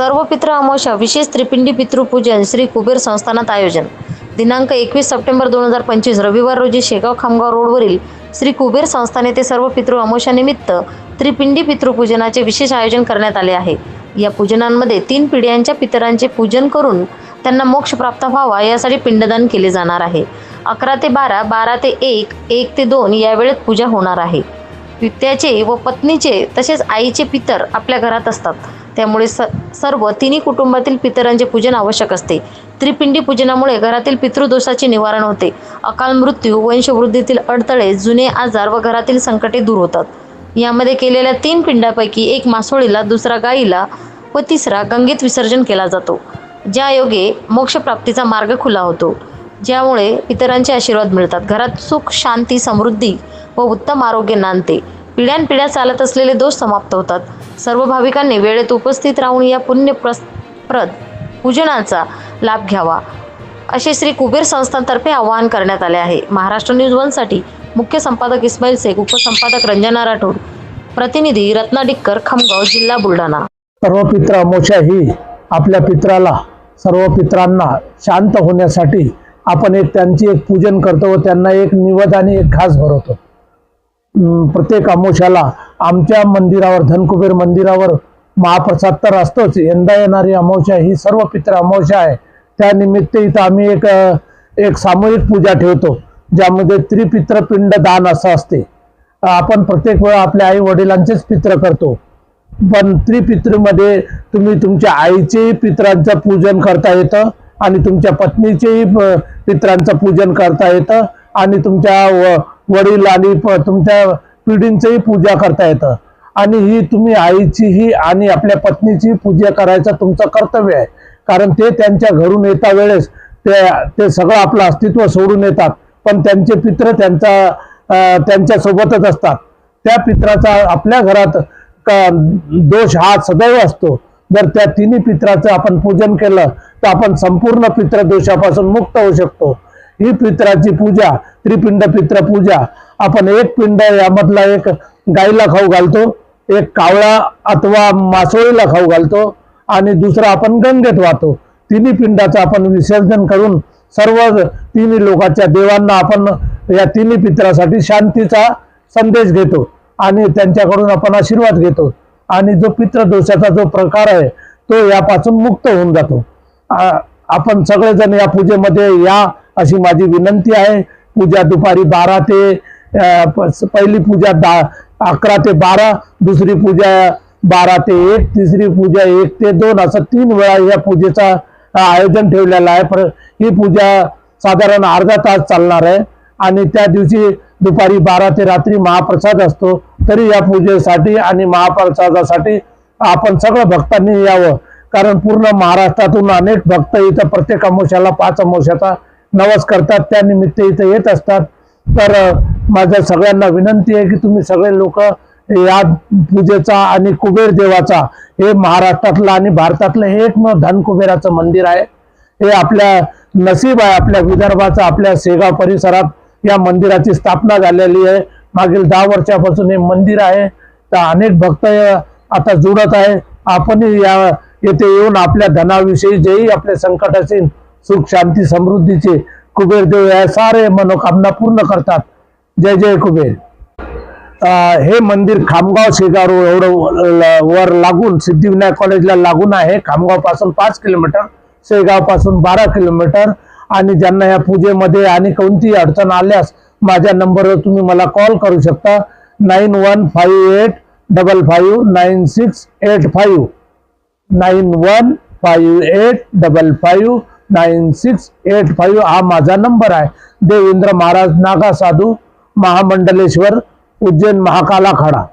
सर्व पित्र अमावस्या विशेष त्रिपिंडी पितृपूजन श्री कुबेर संस्थानात आयोजन. दिनांक एकवीस सप्टेंबर दोन हजार पंचवीस रविवार रोजी शेगाव खामगाव रोडवरील श्री कुबेर संस्थान येथे सर्व पितृ अमावस्यानिमित्त त्रिपिंडी पितृपूजनाचे विशेष आयोजन करण्यात आले आहे. या पूजनांमध्ये तीन पिढ्यांच्या पितरांचे पूजन करून त्यांना मोक्ष प्राप्त व्हावा यासाठी पिंडदान केले जाणार आहे. अकरा ते बारा बारा ते एक एक ते दोन या वेळेत पूजा होणार आहे. पित्याचे व पत्नीचे तसेच आईचे पितर आपल्या घरात असतात. त्यामुळे स सर्व तिन्ही कुटुंबातील पितरांचे पूजन आवश्यक असते. त्रिपिंडी पूजनामुळे घरातील पितृदोषाचे निवारण होते. अकाल मृत्यू वंशवृद्धीतील अडथळे जुने आजार व घरातील संकटे दूर होतात. यामध्ये केलेल्या तीन पिंडापैकी एक मासोळीला दुसरा गाईला व तिसरा गंगेत विसर्जन केला जातो. ज्या योगे मोक्षप्राप्तीचा मार्ग खुला होतो. ज्यामुळे पितरांचे आशीर्वाद मिळतात. घरात सुख शांती समृद्धी व उत्तम आरोग्य नांदते. पिढ्यानपिढ्या चालत असलेले दोष समाप्त होतात. सर्व भाविकांनी वेळेत उपस्थित राहून या पुण्य प्रस प्रद पूजनाचा लाभ घ्यावा. असे श्री कुबेर संस्थांतर्फे आवाहन करण्यात आले आहे. महाराष्ट्र न्यूज वनसाठी मुख्य संपादक इस्माईल शेख उपसंपादक रंजना राठोड प्रतिनिधी रत्ना डिक्कर खामगाव जिल्हा बुलढाणा. सर्व पित्र अमोशा ही आपल्या पित्राला सर्व पित्रांना शांत होण्यासाठी आपण एक त्यांची एक पूजन करतो व त्यांना एक निवद आणि एक घास भरवतो. प्रत्येक अमोशाला आमच्या मंदिरावर धनकुबेर मंदिरावर महाप्रसाद तर असतोच. यंदा येणारी अमावस्या ही सर्व पित्र अमावस्या आहे. त्यानिमित्त इथं आम्ही एक एक सामूहिक पूजा ठेवतो ज्यामध्ये त्रिपित्रपिंड दान असं असते. आपण प्रत्येक वेळा आपल्या आई वडिलांचेच पित्र करतो. पण त्रिपितृमध्ये तुम्ही तुमच्या आईचेही पित्रांचं पूजन करता येतं आणि तुमच्या पत्नीचेही पित्रांचं पूजन करता येतं आणि तुमच्या वडील आणि तुमच्या पिढींचंही पूजा करता येतं. आणि ही तुम्ही आईचीही आणि आपल्या पत्नीची पूजा करायचं तुमचं कर्तव्य आहे. कारण ते त्यांच्या घरून येता वेळेस ते ते सगळं आपलं अस्तित्व सोडून येतात. पण त्यांचे पित्र त्यांचा त्यांच्यासोबतच असतात. त्या पित्राचा आपल्या घरात का- दोष हा सदैव असतो. जर त्या तिन्ही पित्राचं आपण पूजन केलं तर आपण संपूर्ण पित्र दोषापासून मुक्त होऊ शकतो. ही पित्राची पूजा त्रिपिंड पित्र पूजा. आपण एक पिंड यामधला एक गाईला खाऊ घालतो एक कावळा अथवा मासोळीला खाऊ घालतो आणि दुसरा आपण गंगेत वाहतो. तिन्ही पिंडाचं आपण विसर्जन करून सर्व तिन्ही लोकांच्या देवांना आपण या तिन्ही पित्रासाठी शांतीचा संदेश घेतो आणि त्यांच्याकडून आपण आशीर्वाद घेतो. आणि जो पितृदोषाचा जो प्रकार आहे तो यापासून मुक्त होऊन जातो. आपण सगळेजण या पूजेमध्ये या अशी माझी विनंती आहे. पूजा दुपारी बारा ते प- पहिली पूजा दा अकरा ते बारा दुसरी पूजा बारा ते एक तिसरी पूजा एक ते दोन असं तीन वेळा या पूजेचा आयोजन ठेवलेलं आहे. पर ही पूजा साधारण अर्धा तास चालणार आहे. आणि त्या दिवशी दुपारी बारा ते रात्री महाप्रसाद असतो. तरी या पूजेसाठी आणि महाप्रसादासाठी आपण सगळं भक्तांनी यावं. कारण पूर्ण महाराष्ट्रातून अनेक भक्त इथं प्रत्येक अमोशाला पाच अमोशाचा नवस करतात त्या निमित्त इथं येत असतात. तर माझ्या सगळ्यांना विनंती आहे की तुम्ही सगळे लोक या पूजेचा आणि कुबेर देवाचा हे महाराष्ट्रातलं आणि भारतातलं हे एकमेव धन कुबेराचं मंदिर आहे. हे आपल्या नसीब आहे आपल्या विदर्भाचं आपल्या सेगाव परिसरात या मंदिराची स्थापना झालेली आहे. मागील दहा वर्षापासून हे मंदिर आहे. तर अनेक भक्त आता जुडत आहे. आपणही या येथे येऊन आपल्या धनाविषयी जेही आपले संकट असेल सुख शांती समृद्धीचे कुबेरदेव या सारे मनोकामना पूर्ण करतात. जय जय कुबेर. हे मंदिर खामगाव शेगाव एवढं वर लागून सिद्धिविनायक कॉलेजला लागून आहे. खामगावपासून पाच किलोमीटर शेगावपासून बारा किलोमीटर. आणि ज्यांना या पूजेमध्ये आणि कोणतीही अडचण आल्यास माझ्या नंबरवर तुम्ही मला कॉल करू शकता. Nine one five eight double five nine six eight five nine one five eight double five nine six eight five हा माझा नंबर आहे देवेंद्र महाराज नागा साधू महामंडलेश्वर उज्जैन महाकाला खडा